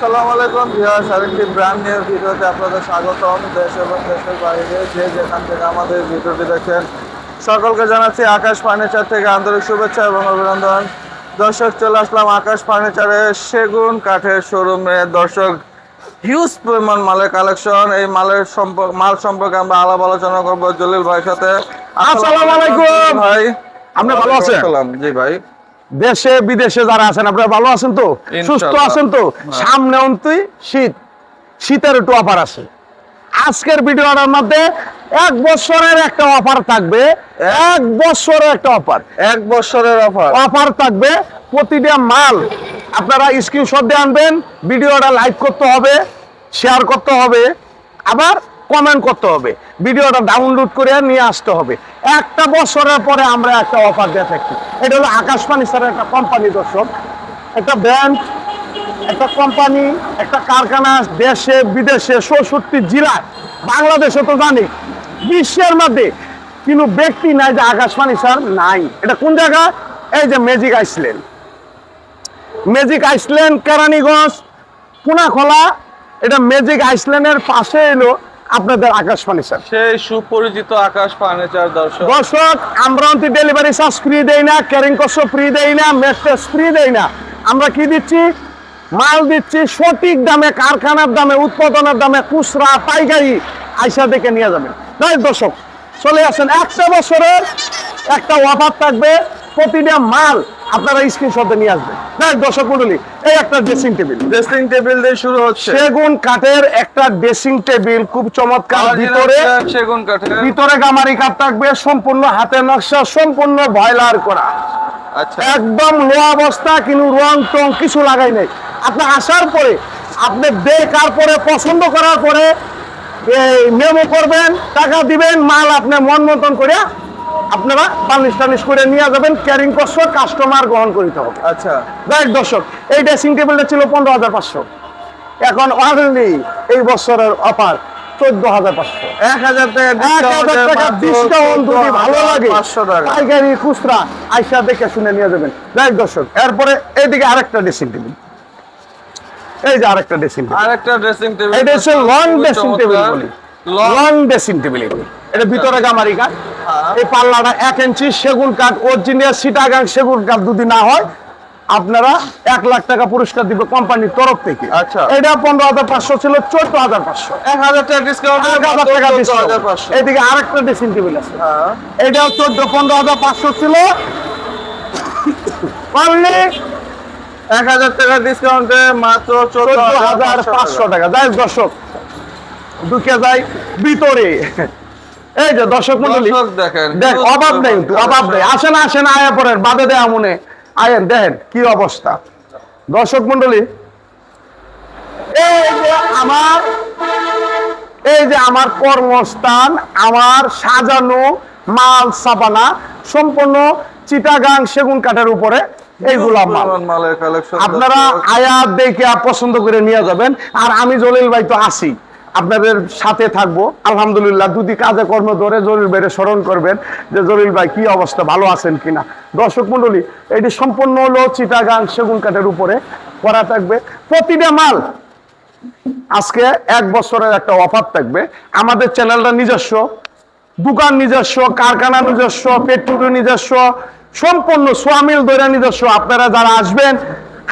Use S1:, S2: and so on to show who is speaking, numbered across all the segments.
S1: আসসালামু আলাইকুম ভিউয়ার্স আরেকটি ব্র্যান্ড নিউ ভিডিওতে আপনাদের স্বাগতম। দেশ এবং দেশের বাইরে যে যেখান থেকে আমাদের ভিডিওটি দেখেন সকলকে জানাচ্ছি আকাশ ফার্নিচার থেকে আন্তরিক শুভেচ্ছা এবং অভিনন্দন। দর্শক চলে আসলাম আকাশ ফার্নিচারের সেগুন কাঠের শোরুমে দর্শক হিউজ পরিমাণ মালের কালেকশন এই মালের সম্পর্ক মাল সম্পর্কে আমরা আলাপ আলোচনা করব জলিল ভাইয়ের সাথে।
S2: আসসালামু আলাইকুম।
S1: ভাই
S2: আপনি ভালো আছেন?
S1: জি ভাই।
S2: দেশে বিদেশে যারা আছেন আপনারা ভালো আছেন তো? সুস্থ আছেন তো?
S1: হ্যাঁ।
S2: সামনে অন্তই শীত। শীতের একটু অফার আছে। আজকের ভিডিওটার মধ্যে এক বছরের একটা অফার থাকবে। এক বছরের একটা অফার
S1: এক বছরের অফার
S2: অফার থাকবে প্রতিটা মাল। আপনারা স্ক্রিনশট দিয়ে আনবেন ভিডিওটা লাইক করতে হবে শেয়ার করতে হবে। আবার কমেন্ট করতে হবে। ভিডিওটা ডাউনলোড করে নিয়ে আসতে হবে। একটা বছরের পরে আমরা একটা অফার দিয়ে থাকি। এটা হলো আকাশবাণী স্যারের একটা কোম্পানি দর্শক। একটা ব্র্যান্ড একটা কোম্পানি একটা কারখানা দেশে, বিদেশে, চৌষট্টি জেলায়। বাংলাদেশে তো জানি, বিশ্বের মধ্যে কিন্তু ব্যক্তি নাই যে আকাশবাণী স্যার নাই। এটা কোন জায়গা? এই যে magic island magic island Keraniganj, Punakhola. এটা ম্যাজিক আইসল্যান্ডের পাশে এলো। আপনাদের আকাশবাণী স্যার
S1: সেই সুপরিচিত আকাশ ফার্নিচার দর্শক।
S2: দর্শক আমরা অন্তি ডেলিভারি চার্জ ফ্রি দেই না ক্যারিং কস্ট ফ্রি দেই না মেট্রেস ফ্রি দেই না। আমরা কি দিচ্ছি? মাল দিচ্ছি সঠিক দামে কারখানার দামে উৎপাদনের দামে খুচরা পাইকারি। আইসা দেখে নিয়ে যাবেন। তাই দর্শক চলে আসেন। একটা বছরের একটা অফার থাকবে। প্রতিটা মাল আপনারা স্ক্রিনশটে নিয়ে আসবেন। তাই দর্শক মন্ডলী এই একটা ড্রেসিং টেবিল
S1: ড্রেসিং টেবিল দিয়ে শুরু হচ্ছে।
S2: সেগুন কাঠের একটা ড্রেসিং টেবিল খুব চমৎকার। ভিতরে
S1: সেগুন কাঠের।
S2: ভিতরে গামারি কাঠ থাকবে সম্পূর্ণ নকশা সম্পূর্ণ ভয়লার করা।
S1: আচ্ছা।
S2: একদম লো অবস্থা কিন্তু রং টং কিছু লাগাই নাই। আপনি আসার পরে আপনি দেখার পরে পছন্দ করার পরে এই মেমো করবেন টাকা দিবেন মাল আপনি মন মতন করে আপনারা পালিশ টালিশ করে নিয়ে যাবেন ক্যারিং কষ্ট কাস্টমার গ্রহণ করিতে হবে।
S1: আচ্ছা।
S2: দেখ দর্শক এই ড্রেসিং টেবিলটা ছিল পনেরো হাজার পাঁচশো। এখন অনলি এই বছরের অফার চোদ্দ হাজার পাঁচশো।
S1: এক হাজার টাকা
S2: এক হাজার টাকা ডিসকাউন্ট যদি ভালো লাগে। পাইকারি খুচরা আইসা দেখে শুনে নিয়ে যাবেন। দর্শক এরপরে এইদিকে আরেকটা ড্রেসিং টেবিল এই যে আরেকটা ড্রেসিং টেবিল
S1: আরেকটা ড্রেসিং টেবিল
S2: এটা হচ্ছে লং ড্রেসিং টেবিল বলি।
S1: লং
S2: লং ড্রেসিং টেবিল এগুলি। এটা ভিতরে গামারি কাঠ।
S1: হ্যাঁ।
S2: এই পাল্লাটা এক ইঞ্চি সেগুন কাঠ অরিজিনাল সিটাগাং সেগুন কাঠ যদি না হয় আপনারা এক লাখ টাকা পুরস্কার দিবে কোম্পানির তরফ থেকে।
S1: আচ্ছা।
S2: এটা পনেরো হাজার পাঁচশো ছিল চোদ্দ হাজার পাঁচশো।
S1: এক হাজার টাকা ডিসকাউন্ট
S2: এক হাজার টাকা।
S1: পাঁচশো।
S2: এদিকে আরেকটা ড্রেসিং টেবিল আছে।
S1: হ্যাঁ।
S2: এটাও চোদ্দ পনেরো হাজার পাঁচশো ছিল। পারলে
S1: এক হাজার টাকা ডিসকাউন্টে মাত্র চোদ্দ
S2: হাজার পাঁচশো টাকা। যাই দর্শক ঢুকে যায় ভিতরে। এই যে দর্শক মন্ডলী দেখ অভাব নেই অভাব নেই। আসেন আসেন আয়া পড়েন বাদে দেয়া মনে। আয়েন দেখেন কি অবস্থা। দর্শক মন্ডলী এই যে আমার এই যে আমার কর্মস্থান আমার সাজানো মাল সাবানা সম্পূর্ণ চিটাগাং সেগুন কাঠের উপরে এইগুলা মাল আপনারা আয়া দেখে পছন্দ করে নিয়ে যাবেন। আর আমি জলিল ভাই তো আছি। আপনাদের সাথে থাকব। আলহামদুলিল্লাহ, দুটি কাজে কর্ম ধরে জলিল ভাইরে স্মরণ করবেন যে জলিল ভাই কি অবস্থা, ভালো আছেন কিনা? দর্শক মন্ডলী এটি সম্পূর্ণ হলো চিটাগাং সেগুন কাঠের উপরে করা থাকবে। প্রতিটা মাল আজকে এক বছরের একটা অফার থাকবে। আমাদের চ্যানেলটা নিজস্ব, দোকান নিজস্ব, কারখানা নিজস্ব, পেট্রোল নিজস্ব, সম্পূর্ণ সোয়ামিল দৈরা নিজস্ব। আপনারা যারা আসবেন,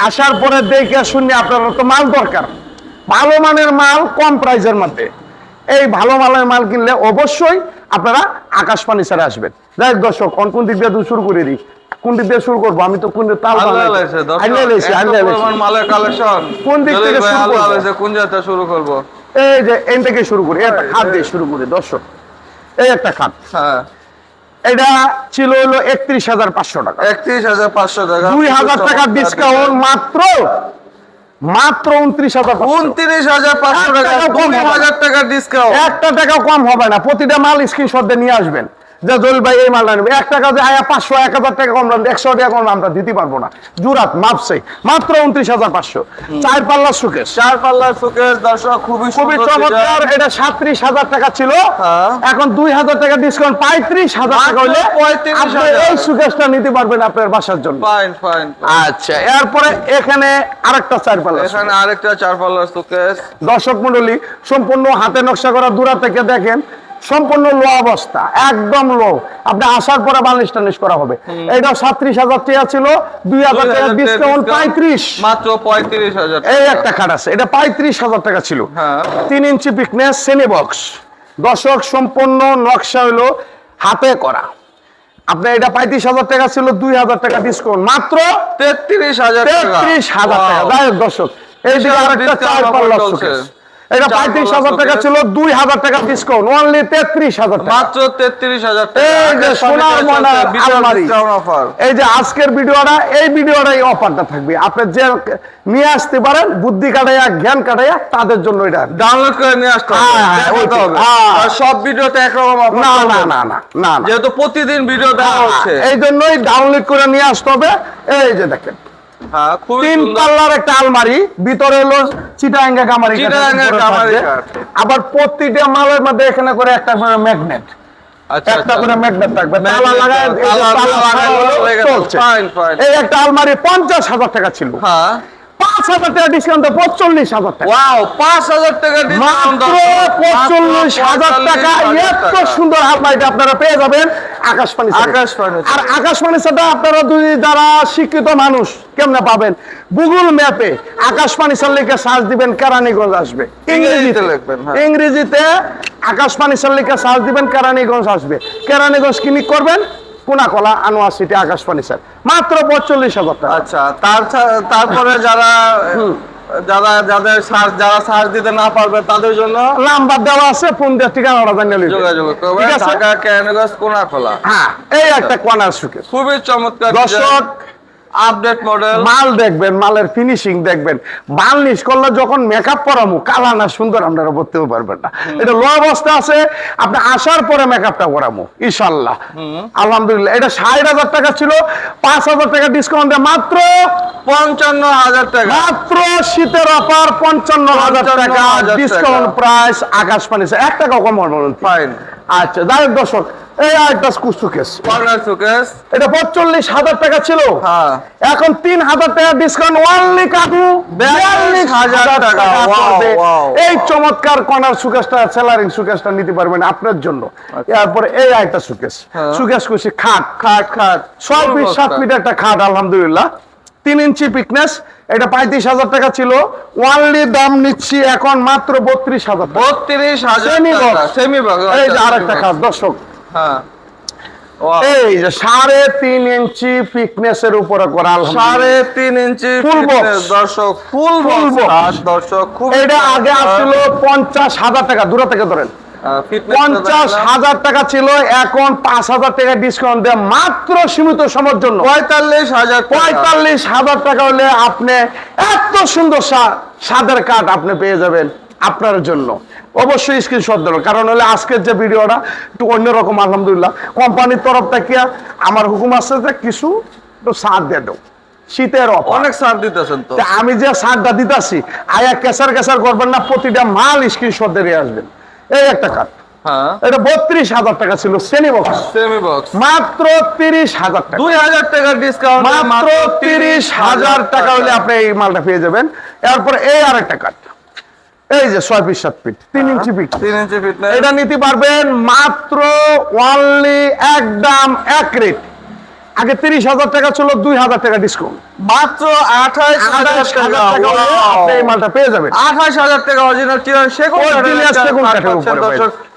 S2: আসার পরে দেখে শুনে আপনারা তো মাল দরকার। ভালো মানের মাল কম প্রাইসের মধ্যে। এই ভালো মানের মাল কিনলে অবশ্যই আপনারা আকাশ পানি ছাড়া আসবেন। যাই দর্শক কোন কোন দিক দিয়ে শুরু করে দিই কোন দিক দিয়ে শুরু করব? আমি তো কোন তাল
S1: মালের কালেকশন
S2: কোন দিক থেকে শুরু করব?
S1: কোন জায়গা শুরু করব?
S2: এই যে এন থেকে শুরু করি। একটা খাত দিয়ে শুরু করি দর্শক। এই একটা খাত।
S1: হ্যাঁ।
S2: এটা ছিল হলো একত্রিশ হাজার পাঁচশো টাকা।
S1: একত্রিশ হাজার পাঁচশো টাকা।
S2: দুই হাজার টাকা ডিসকাউন্ট মাত্র মাত্র উনত্রিশ হাজার
S1: উনত্রিশ হাজার পাঁচশো টাকা। হাজার টাকা ডিসকাউন্ট
S2: একটা টাকা কম হবে না। প্রতিটা মাল স্ক্রিনশট দিয়ে নিয়ে আসবেন। যে জলিল ভাই এই মালটা নেবে। এক টাকা যে আয়া পাঁচশো এক হাজার টাকা কম দাম একশো টাকা কম আমরা দিতে পারব না। জুরাত মাপসে। মাত্র উনত্রিশ হাজার পাঁচশো। চার পাল্লা সুকেশ।
S1: চার পাল্লার সুকেশ দর্শক খুবই
S2: খুবই চমৎকার। এটা সাত্রিশ হাজার টাকা ছিল।
S1: হ্যাঁ।
S2: এখন দুই হাজার টাকা ডিসকাউন্ট পঁয়ত্রিশ হাজার টাকা হলে
S1: মাত্র 35,000
S2: আপনি এই সুকেশটা নিতে পারবেন আপনার বাসার জন্য।
S1: ফাইন ফাইন
S2: আচ্ছা এরপরে এখানে আরেকটা চার পাল্লা
S1: এখানে আরেকটা চার পাল্লার সুকেশ।
S2: দর্শক মন্ডলী সম্পূর্ণ হাতে নকশা করা দূরা থেকে দেখেন সম্পূর্ণ লো অবস্থা একদম লো। আপনি আসার পরে বালিশ টানিশ করা হবে। এটা সাত্রিশ হাজার টাকা ছিল দুই হাজার টাকা ডিসকাউন্ট পঁয়ত্রিশ।
S1: মাত্র পঁয়ত্রিশ হাজার
S2: এই একটা খাট আছে এটা পঁয়ত্রিশ হাজার টাকা ছিল।
S1: হ্যাঁ।
S2: তিন ইঞ্চি পিকনেস সেমি বক্স দর্শক সম্পূর্ণ নকশা হলো হাতে করা। আপনার এটা পঁয়ত্রিশ হাজার টাকা ছিল দুই হাজার টাকা ডিসকাউন্ট মাত্র
S1: তেত্রিশ হাজার
S2: তেত্রিশ হাজার টাকা। দর্শক এইদিকে
S1: বিশাল
S2: আরেকটা চার পাল্লা এটা পঁয়ত্রিশ হাজার টাকা ছিল দুই হাজার টাকা ডিসকাউন্ট অনলি তেত্রিশ হাজার
S1: মাত্র তেত্রিশ হাজার
S2: এই যে সোনার ময়না এই যে আজকের ভিডিওটা এই ভিডিওটা এই অফারটা থাকবে। আপনি যে নিয়ে আসতে পারেন বুদ্ধি কাটাইয়া জ্ঞান কাটাইয়া তাদের জন্য এটা।
S1: ডাউনলোড করে নিয়ে আসতে হবে।
S2: হ্যাঁ, হ্যাঁ, হ্যাঁ।
S1: সব ভিডিওতে একরকম
S2: না না না না না
S1: যেহেতু প্রতিদিন ভিডিও দেওয়া হচ্ছে।
S2: এই জন্যই ডাউনলোড করে নিয়ে আসতে হবে। এই যে দেখেন। তিন পাল্লার একটা আলমারি ভিতরে হলো চিটাঙ্গা কামারি। আবার প্রতিটা মালের মধ্যে এখানে করে একটা করে ম্যাগনেট।
S1: আচ্ছা
S2: একটা
S1: আচ্ছা।
S2: করে ম্যাগনেট থাকবে। তালা লাগায়. এই একটা আলমারি পঞ্চাশ হাজার টাকা ছিল।
S1: হ্যাঁ।
S2: পাঁচ হাজার টাকা ডিসকাউন্ট পঁচল্লিশ হাজার টাকা।
S1: ওয়াও পাঁচ হাজার টাকা
S2: মাত্র পঁচল্লিশ হাজার টাকা। এত সুন্দর আপনারা পেয়ে যাবেন। আর সেটা আপনারা দুই যারা শিক্ষিত মানুষ কেমনে পাবেন? গুগল ম্যাপে আকাশবাণী লিখে সার্চ দিবেন কেরানীগঞ্জ আসবে।
S1: ইংরেজিতে লিখবেন, হ্যাঁ।
S2: ইংরেজিতে আকাশবাণী লিখে সার্চ দিবেন কেরানীগঞ্জ আসবে। কেরানীগঞ্জ ক্লিক করবেন? কোনাকলা আনোয়ার সিটি মাত্র পঁয়তাল্লিশ হাজার টাকা।
S1: আচ্ছা তার তারপরে যারা যারা যাদের সার্চ যারা সার্চ দিতে না পারবে তাদের জন্য
S2: নাম্বার দেওয়া আছে ফোন দিয়ে ঠিকানাটা জানিয়ে।
S1: যোগাযোগ করবে। ঢাকা
S2: হ্যাঁ এই একটা কর্নার সুকে
S1: খুবই চমৎকার
S2: দর্শক
S1: আপডেট মডেল
S2: মাল দেখবেন মালের ফিনিশিং দেখবেন। বার্নিশ করলে যখন মেকআপ করামু কালা না সুন্দর আপনারা বলতেও পারবেন না। এটা লো অবস্থা আছে আপনি আসার পরে মেকআপটা করামু ইনশাল্লাহ। আলহামদুলিল্লাহ। এটা ষাট হাজার টাকা ছিল পাঁচ হাজার টাকা ডিসকাউন্ট মাত্র
S1: পঞ্চান্ন হাজার টাকা।
S2: মাত্র শীতের অফার পঞ্চান্ন হাজার টাকা। ডিসকাউন্ট প্রাইস আকাশ পানি এক টাকা কম
S1: ফাইন
S2: আচ্ছা যাই হোক দর্শক এই আরেকটা কুসুকেস
S1: কর্নার সুকেস
S2: এটা পঁয়তাল্লিশ হাজার টাকা ছিল।
S1: হ্যাঁ।
S2: এখন তিন হাজার টাকা ডিসকাউন্ট ওয়ানলি কাটু
S1: বিয়াল্লিশ হাজার টাকা। Wow,
S2: পড়বে।
S1: wow.
S2: এই চমৎকার কর্নার সুকেশটা সেলারিং সুকেশটা নিতে পারবেন আপনার জন্য। এরপরে এই একটা সুকেশ।
S1: হ্যাঁ।
S2: খাট।
S1: খাট খাট।
S2: ছয় ফিট সাত ফিট একটা খাট আলহামদুলিল্লাহ। তিন ইঞ্চি পিকনেস এটা পঁয়ত্রিশ হাজার টাকা ছিল। ওয়ানলি দাম নিচ্ছি এখন মাত্র বত্রিশ হাজার
S1: বত্রিশ হাজার
S2: এই যে আরেকটা খাট দর্শক।
S1: হ্যাঁ।
S2: এই যে সাড়ে তিন ইঞ্চি উপরে করা
S1: সাড়ে তিন ইঞ্চি দর্শক ফুল দর্শক খুব
S2: এটা আগে পঞ্চাশ হাজার টাকা দূরে থেকে ধরেন। পঞ্চাশ হাজার টাকা ছিল এখন পাঁচ হাজার টাকা ডিসকাউন্ট দেয় মাত্র সীমিত সময়ের জন্য।
S1: পঁয়তাল্লিশ হাজার
S2: পঁয়তাল্লিশ হাজার টাকা হলে আপনি এত সুন্দর সা- স্বাদের কাঠ আপনি পেয়ে যাবেন আপনার জন্য। অবশ্যই স্ক্রিনশট দেবো। কারণ হলে আজকের যে ভিডিওটা একটু অন্যরকম আলহামদুলিল্লাহ। কোম্পানির তরফ থেকে আমার হুকুম আছে যে কিছু একটু সার দিয়ে দেবো। শীতের
S1: অনেক সার দিতেছেন তো।
S2: আমি যে সারটা দিতাছি আয়া কেসার কেসার করবেন না প্রতিটা মাল স্ক্রিনশট দিয়ে আসবেন। এই একটা কাঠ
S1: হ্যাঁ।
S2: এটা বত্রিশ হাজার টাকা ছিল বক্স
S1: সেমি বক্স
S2: মাত্র তিরিশ হাজার টাকা।
S1: দুই হাজার টাকার ডিসকাউন্ট
S2: মাত্র তিরিশ হাজার টাকা হলে আপনি এই মালটা পেয়ে যাবেন। এরপরে এই আরেকটা কাঠ এই যে ছয় ফিট সাত ফিট তিন ইঞ্চি ফিট
S1: তিন ইঞ্চি ফিটনেস
S2: এটা নিতে পারবেন মাত্র অনলি একদম এক রেট আগে তিরিশ হাজার টাকা ছিল দুই হাজার টাকা ডিসকাউন্ট
S1: মাত্র
S2: আঠাশ
S1: টাকা।
S2: হাজার টাকা আপনি এই মালটা পেয়ে যাবেন।
S1: আঠাশ হাজার টাকা অরিজিনাল সেগুন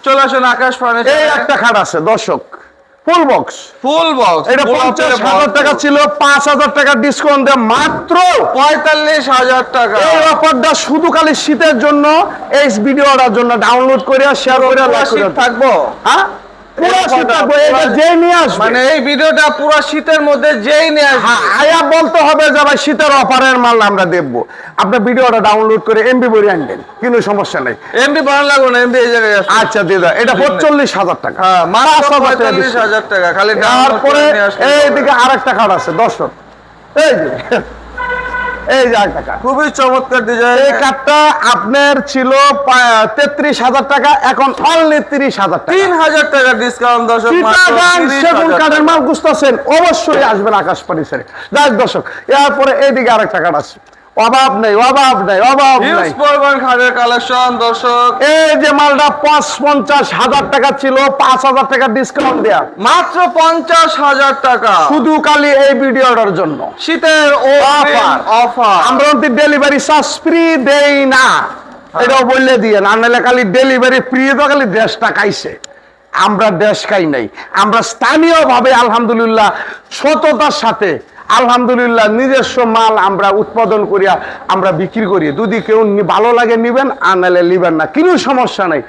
S1: চলে আসেন আকাশ
S2: এই একটা খাট আছে দর্শক। ফুল বক্স
S1: ফুল বক্স
S2: এটা পঞ্চাশ হাজার টাকা ছিল পাঁচ হাজার টাকা ডিসকাউন্ট দেয় মাত্র
S1: পঁয়তাল্লিশ হাজার টাকা।
S2: এই অফারটা শুধু খালি শীতের জন্য এই ভিডিওটার জন্য ডাউনলোড করে শেয়ার করে
S1: থাকব।
S2: হ্যাঁ?
S1: মানে এই ভিডিওটা পুরো শীতের মধ্যে যেই নিয়ে আসবে।
S2: হ্যাঁ, আয়া বলতে হবে যে ভাই শীতের অফারের মাল আমরা দেখব। আপনার ভিডিওটা ডাউনলোড করে এমবি বই আনবেন কোনো সমস্যা নেই।
S1: এমবি বানানো লাগবে না এমবি এই জায়গায়
S2: আচ্ছা দিদা এটা হাজার টাকা।
S1: হ্যাঁ
S2: হাজার টাকা
S1: খালি
S2: তারপরে। এইদিকে আরেকটা কার্ড আছে দর্শক। এই এই যে আরেকটা
S1: খুবই চমৎকার ডিজাইন
S2: এই কার্ডটা আপনার ছিল তেত্রিশ হাজার টাকা এখন অনলি তিরিশ হাজার টাকা।
S1: তিন হাজার টাকা ডিসকাউন্ট দর্শক মাত্র
S2: চিটাগাং
S1: 30,000
S2: সেগুন কাঠের মাল বুঝতেছেন অবশ্যই আসবেন আকাশ স্যার যাই দর্শক এরপরে এইদিকে আরেকটা কার্ড আছে। অভাব নেই অভাব নেই অভাব নেই।
S1: কালেকশন দর্শক।
S2: এই যে মালটা পাঁচ পঞ্চাশ হাজার টাকা ছিল পাঁচ হাজার টাকা ডিসকাউন্ট দেয়া।
S1: মাত্র পঞ্চাশ হাজার টাকা।
S2: শুধু খালি এই ভিডিওটার জন্য।
S1: শীতের
S2: Offer।
S1: অফার
S2: আমরা ডেলিভারি চার্জ ফ্রি দেই না। এটাও বললে দিয়ে না নাহলে খালি ডেলিভারি ফ্রি তো খালি দেশ টাকাইছে আমরা দেশ খাই নাই। আমরা স্থানীয়ভাবে আলহামদুলিল্লাহ সততার সাথে আলহামদুলিল্লাহ নিজস্ব মাল আমরা উৎপাদন করিয়া আমরা বিক্রি করি। যদি কেউ ভালো লাগে নিবেন আর নাহলে নিবেন না। কোনো সমস্যা নাই।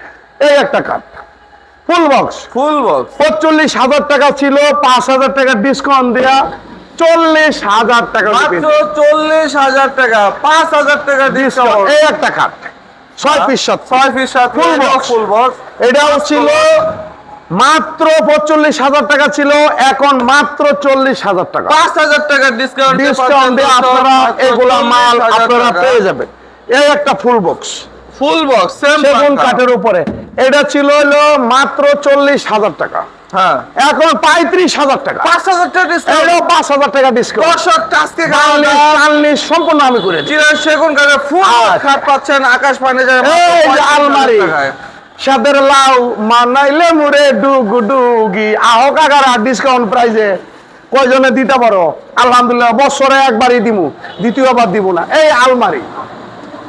S2: এই একটা cup full box
S1: full box
S2: পঁচল্লিশ হাজার টাকা ছিল পাঁচ হাজার টাকা ডিসকাউন্ট দেয়া চল্লিশ হাজার টাকা
S1: মাত্র চল্লিশ হাজার টাকা পাঁচ হাজার টাকা ডিসকাউন্ট
S2: এই একটা কাঠ ছয় পিস
S1: ছয় piece
S2: Full box।
S1: Full box
S2: এটাও ছিল মাত্র পঁচল্লিশ হাজার টাকা ছিল এখন মাত্র চল্লিশ হাজার টাকা।
S1: পাঁচ হাজার টাকা ডিসকাউন্ট
S2: ডিসকাউন্ট দিয়ে আপনারা এগুলা মাল আপনারা পেয়ে যাবেন। এই একটা ফুল বক্স
S1: ফুল বক্স
S2: সেগুন কাঠের উপরে। এটা ছিল হলো মাত্র চল্লিশ হাজার টাকা।
S1: হ্যাঁ।
S2: এখন পঁয়ত্রিশ হাজার টাকা।
S1: পাঁচ হাজার টাকা ডিসকাউন্ট
S2: পাঁচ হাজার টাকা ডিসকাউন্ট
S1: দর্শক আজকে
S2: সম্পূর্ণ আমি করেছি
S1: সেগুন কাঠের ফুল
S2: আচ্ছা।
S1: খাট পাচ্ছেন আকাশ
S2: এই আলমারি। সাদের লাউ মানাইলে মুরে ডুগু ডুগি। আহো কাকারা ডিসকাউন্ট প্রাইজে কয়জনে দিতে পারো? আলহামদুলিল্লাহ বছরে একবারই দিমু। দ্বিতীয়বার দিব না। এই আলমারি।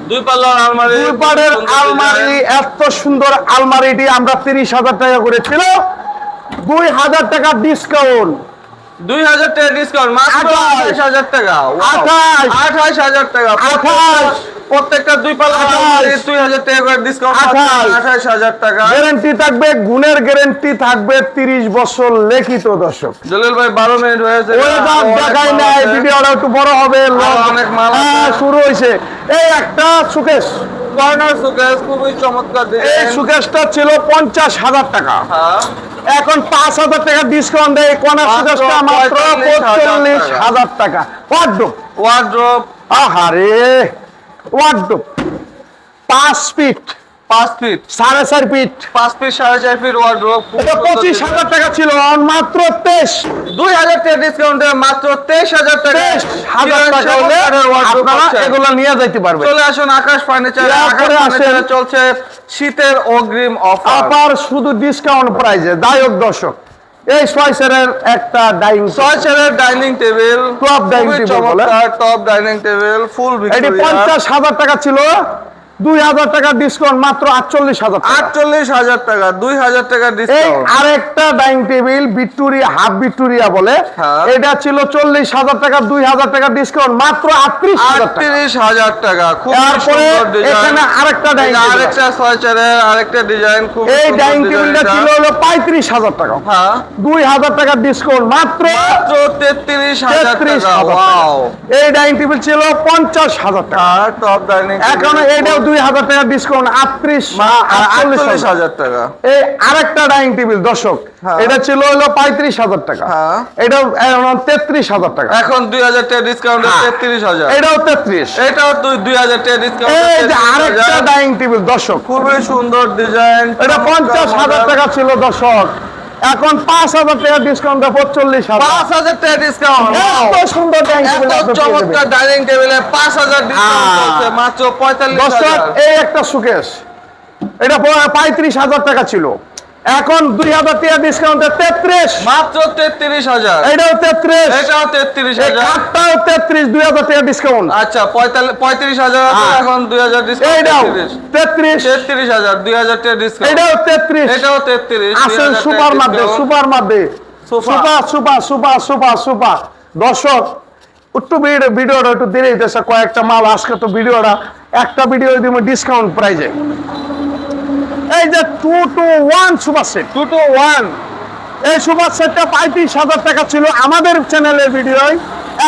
S1: দুই পাল্লার আলমারি।
S2: দুই পাড়ের
S1: সুন্দর
S2: আলমারি এত সুন্দর আলমারিটি আমরা তিরিশ হাজার টাকা করেছিল দুই হাজার টাকা ডিসকাউন্ট
S1: দুই হাজার টাকা ডিসকাউন্ট মাত্র
S2: আঠাশ।
S1: আঠাশ হাজার টাকা। Wow!
S2: আঠাশ।
S1: আঠাশ হাজার টাকা।
S2: আঠাশ।
S1: প্রত্যেকটা দুই পাল্লা দুই হাজার টাকা করে ডিসকাউন্ট
S2: আঠাশ।
S1: আঠাশ হাজার টাকা।
S2: গ্যারেন্টি থাকবে গুণের গ্যারেন্টি থাকবে তিরিশ বছর লিখিত দর্শক।
S1: জলিল ভাই বারো মিনিট হয়েছে
S2: দেখাই নাই ভিডিওটা একটু বড় হবে।
S1: অনেক মাল
S2: হ্যাঁ, শুরু হয়েছে। এই একটা সুকেশ।
S1: কর্নার সুকেস খুবই চমৎকার
S2: এই সুকেশটা ছিল পঞ্চাশ হাজার টাকা।
S1: হ্যাঁ।
S2: এখন পাঁচ হাজার টাকা ডিসকাউন্ট দেয়। সুকেশটা মাত্র পঁয়তাল্লিশ। হাজার টাকা।
S1: ওয়ার্ড্রপ
S2: আহারে। ওয়ার্ডোপ পাঁচ ফিট
S1: পাঁচ ফিট
S2: সাড়ে চার ফিট
S1: পাঁচ ফিট সাড়ে চার ফিট ওয়ার্ড্রপ
S2: এটা পঁচিশ হাজার টাকা ছিল মাত্র তেইশ।
S1: দুই হাজার টাকা ডিসকাউন্টে মাত্র তেইশ হাজার টাকা।
S2: হাজার টাকা হলে আপনারা এগুলো নিয়ে যাইতে পারবেন।
S1: চলে আসুন আকাশ ফার্নিচার
S2: আসেন-
S1: চলছে শীতের অগ্রিম অফার
S2: শুধু ডিসকাউন্ট প্রাইজে দায়ক দর্শক। এই ছয়সের একটা ডাইনিং
S1: ছয় সেরের dining table
S2: top dining
S1: table top dining table full
S2: এটি পঞ্চাশ হাজার টাকা ছিল। দুই হাজার টাকা ডিসকাউন্ট মাত্র আটচল্লিশ হাজার
S1: আটচল্লিশ হাজার টাকা দুই হাজার টাকা ডিসকাউন্ট
S2: আরেকটা dining table Victoria half Victoria বলে।
S1: হ্যাঁ।
S2: এটা ছিল চল্লিশ হাজার টাকা দুই হাজার টাকা ডিসকাউন্ট মাত্র আটত্রিশ
S1: আটত্রিশ হাজার টাকা খুব
S2: তারপরে এখানে আরেকটা ডাইনিং
S1: আরেকটা ছয় চেয়ারের আরেকটা ডিজাইন খুব
S2: এই ডাইনিং টেবিলটা ছিল হলো পঁয়ত্রিশ হাজার টাকা।
S1: হ্যাঁ।
S2: দুই হাজার টাকা ডিসকাউন্ট মাত্র
S1: মাত্র তেত্রিশ হাজার টাকা
S2: এই ডাইনিং টেবিল ছিল পঞ্চাশ হাজার টাকা।
S1: টপ ডাইনিং
S2: এখন এটাও দুই হাজার টাকা ডিসকাউন্ট আটত্রিশ আটচল্লিশ হাজার।
S1: টাকা।
S2: এই আরেকটা ডাইনিং টেবিল দর্শক
S1: হ্যাঁ।
S2: এটা ছিল হলো পঁয়ত্রিশ হাজার টাকা।
S1: হ্যাঁ।
S2: এটাও তেত্রিশ হাজার টাকা।
S1: এখন দুই হাজার টাকা ডিসকাউন্ট
S2: হ্যাঁ।
S1: তেত্রিশ হাজার।
S2: এটাও তেত্রিশ।
S1: এটাও দুই হাজার টাকা ডিসকাউন্ট
S2: এই যে আরেকটা ডাইনিং টেবিল দর্শক।
S1: খুবই সুন্দর ডিজাইন
S2: এটা পঞ্চাশ হাজার টাকা ছিল দর্শক। এখন পাঁচ হাজার টাকা ডিসকাউন্ট পঁচল্লিশ
S1: পাঁচ হাজার টাকা ডিসকাউন্ট
S2: এত সুন্দর
S1: চমৎকার ডাইনিং টেবিলে পাঁচ হাজার মাত্র পঁয়তাল্লিশ
S2: এই একটা সুকেশ এটা পঁয়ত্রিশ হাজার টাকা ছিল। এখন দুই হাজার টাকা ডিসকাউন্টে তেত্রিশ।
S1: মাত্র তেত্রিশ হাজার।
S2: এটাও তেত্রিশ।
S1: এটাও তেত্রিশ হাজার।
S2: কাঠটাও তেত্রিশ দুই হাজার টাকা ডিসকাউন্ট
S1: আচ্ছা পঁয়তাল্লিশ পঁয়ত্রিশ হাজার। এখন দুই হাজার ডিসকাউন্ট
S2: এইটাও
S1: তেত্রিশ।
S2: তেত্রিশ।
S1: হাজার দুই হাজার টাকা ডিসকাউন্ট
S2: এটাও তেত্রিশ।
S1: এটাও তেত্রিশ
S2: আছে সুপার মাধ্যে super মাধ্যে
S1: sofa.
S2: Super super super super super. দর্শক একটু ভিডিও ভিডিওটা একটু দেরি হইতেছে কয়েকটা মাল আজকে তো ভিডিওটা একটা ভিডিও দিব ডিসকাউন্ট প্রাইজে এই যে two two one super set
S1: two two one
S2: এই সুপার সেটটা পঁয়ত্রিশ হাজার টাকা ছিল আমাদের চ্যানেলের ভিডিওয়।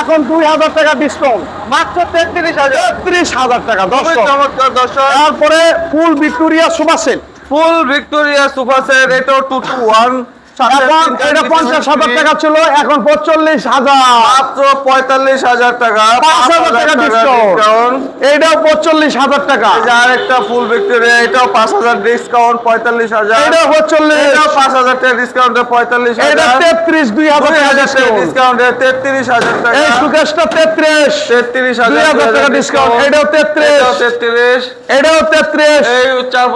S2: এখন দুই হাজার টাকা ডিসকাউন্ট
S1: মাত্র তেত্রিশ হাজার।
S2: তেত্রিশ হাজার টাকা দশ
S1: চমৎকার দশ
S2: তারপরে full Victoria super set
S1: full Victoria super set এটাও টু টু ওয়ান
S2: এটা পঞ্চাশ হাজার টাকা ছিল এখন পঁচল্লিশ হাজার।
S1: মাত্র পঁয়তাল্লিশ হাজার টাকা।
S2: পাঁচ হাজার টাকা ডিসকাউন্ট হাজার টাকা।
S1: ফুল ভিক্টোরিয়া এটাও পাঁচ হাজার ডিসকাউন্ট পঁয়তাল্লিশ হাজার।
S2: এইটাও পঁচল্লিশ
S1: এটাও পাঁচ হাজার টাকা ডিসকাউন্টে পঁয়তাল্লিশ
S2: এটা তেত্রিশ দুই হাজার টাকা
S1: হাজার
S2: ডিসকাউন্ট
S1: তেত্রিশ হাজার টাকা।
S2: এই সুকেশটা তেত্রিশ।
S1: তেত্রিশ হাজার
S2: টাকা ডিসকাউন্ট এটাও তেত্রিশ।
S1: তেত্রিশ।
S2: এটাও তেত্রিশ।
S1: এই চার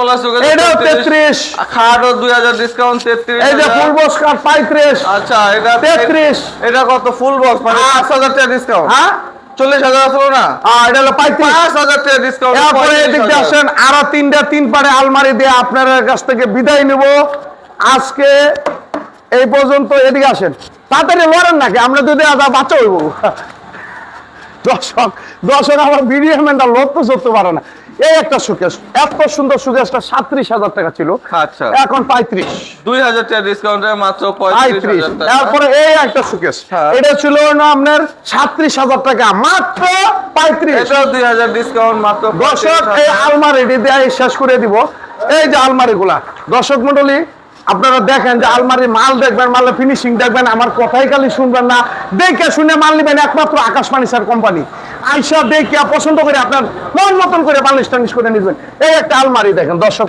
S2: এটাও তেত্রিশ।
S1: খাটও দুই হাজার ডিসকাউন্ট তেত্রিশ
S2: এই যে ফুল বক্স কার? পঁয়ত্রিশ।
S1: আচ্ছা এটা
S2: তেত্রিশ।
S1: এটা কত? ফুল বক্স মানে পাঁচ হাজার টাকা ডিসকাউন্ট
S2: হ্যাঁ?
S1: চল্লিশ হাজার আসলো না?
S2: আর এটা হলো পঁয়ত্রিশ।
S1: পাঁচ হাজার টাকা ডিসকাউন্ট
S2: এরপরে এদিক আসেন আরও তিনটা তিন পারে আলমারি দিয়ে আপনার কাছ থেকে বিদায় নিব। আজকে এই পর্যন্ত এদিকে আসেন। তাড়াতাড়ি লড়েন নাকি? আমরা যদি আজ বাচ্চা হইব। দর্শক দর্শক আমার ভিডিও লড়তে চড়তে পারে না। এই একটা সুকেশ এত সুন্দর সুকেশটা সাত্রিশ হাজার টাকা ছিল।
S1: আচ্ছা।
S2: এখন পঁয়ত্রিশ।
S1: দুই হাজার টাকা ডিসকাউন্টে মাত্র পঁয়ত্রিশ
S2: তারপরে এই একটা সুকেশ
S1: হ্যাঁ।
S2: এটা ছিল না আপনার সাত্রিশ হাজার টাকা মাত্র পঁয়ত্রিশ।
S1: এটাও দুই হাজার ডিসকাউন্ট মাত্র
S2: দর্শক এই আলমারি দিয়ে শেষ করে দিব। এই যে আলমারি গুলা দর্শক মন্ডলী আপনারা দেখেন যে আলমারির মাল দেখবেন মালের ফিনিশিং দেখবেন আমার কথাই খালি শুনবেন না। দেখে শুনে মাল নেবেন একমাত্র আকাশ ফার্নিচার কোম্পানি। আইসা দেখে পছন্দ করে আপনার মন মতন করে বালিশ টানিশ করে নিবেন। এই একটা আলমারি দেখেন দর্শক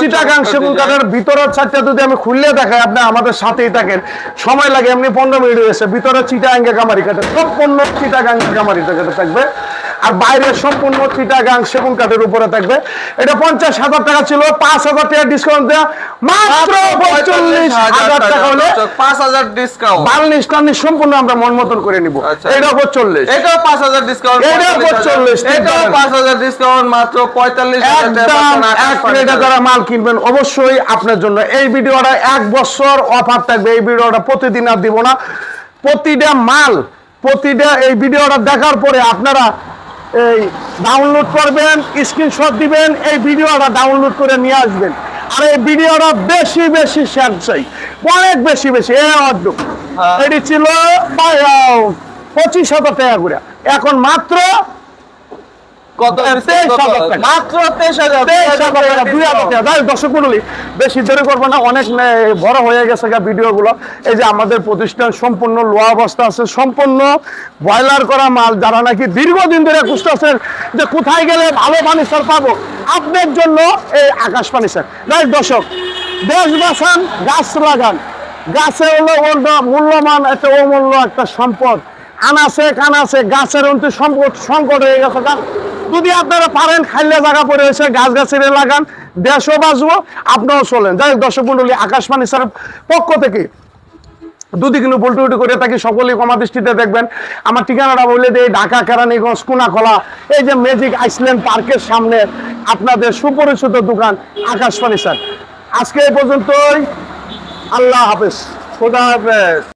S2: চিটাগাং সেগুন কাঠের ভিতরের চারটা যদি আমি খুললে দেখাই আপনি আমাদের সাথেই থাকেন। সময় লাগে এমনি পনেরো মিনিট হয়েছে ভিতরে চিটাগাঙ্গে কামারি কাঠে সম্পূর্ণ চিটাগাং কামারি কাঠে থাকবে। আর বাইরে সম্পূর্ণ চিটাগাং সেগুন কাঠের উপরে থাকবে। এটা পঞ্চাশ হাজার টাকা ছিল পাঁচ হাজার টাকা ডিসকাউন্ট দেওয়া মাত্র পঁয়তাল্লিশ হাজার টাকা হলে
S1: পাঁচ হাজার ডিসকাউন্ট
S2: বার্নিশ টার্নিশ সম্পূর্ণ আমরা মন মতন করে নিব।
S1: আচ্ছা।
S2: এটা পঁচল্লিশ
S1: এটাও পাঁচ হাজার ডিসকাউন্ট
S2: এটাও 45,
S1: এটাও পাঁচ হাজার ডিসকাউন্ট মাত্র পঁয়তাল্লিশ হাজার
S2: যারা মাল কিনবেন অবশ্যই আপনার জন্য এই ভিডিওটা এক বছর অফার থাকবে। এই ভিডিওটা প্রতিদিন আর দিব না। প্রতিটা মাল প্রতিটা এই ভিডিওটা দেখার পরে আপনারা এই ডাউনলোড করবেন স্ক্রিনশট দিবেন এই ভিডিওটা ডাউনলোড করে নিয়ে আসবেন। আর এই ভিডিওটা বেশি বেশি শেয়ার চাই অনেক বেশি বেশি এ অর্ধ
S1: হ্যাঁ।
S2: এটি ছিল পঁচিশ হাজার টাকা করে। এখন মাত্র
S1: কত
S2: হাজার
S1: মাত্র
S2: দর্শক বেশি দেরি করব না অনেক বড় হয়ে গেছে ভিডিওগুলো। এই যে আমাদের প্রতিষ্ঠান সম্পূর্ণ লোয়া অবস্থা আছে সম্পূর্ণ বয়লার করা মাল যারা নাকি দীর্ঘদিন ধরে খুঁজতেছেন যে কোথায় গেলে ভালো ফার্নিচার পাবো আপনার জন্য এই আকাশ ফার্নিচার হোক, দর্শক দেশ বাঁচান গাছ লাগান। গাছে হলো মূল্যমান একটা অমূল্য একটা সম্পদ। আনাছে কানাছে গাছের অন্তে সম্পদ সংকট হয়ে গেছে। যদি আপনারা পারেন খাইলে জায়গা পরে এসে গাছ গাছের লাগান দেশও বাঁচবো আপনারাও চলেন। যাই হোক, দর্শক মন্ডলী আকাশবাণী স্যারের পক্ষ থেকে দুদি কিন্তু উল্টো করে থাকি সকলেই কমা দৃষ্টিতে দেখবেন। আমার ঠিকানাটা বলে দিই ঢাকা কেরানীগঞ্জ কোনাখলা। এই যে ম্যাজিক আইসল্যান্ড পার্কের সামনে আপনাদের সুপরিচিত দোকান আকাশ স্যার। আজকে এই পর্যন্তই। আল্লাহ হাফেজ।
S1: খোদা হাফেজ।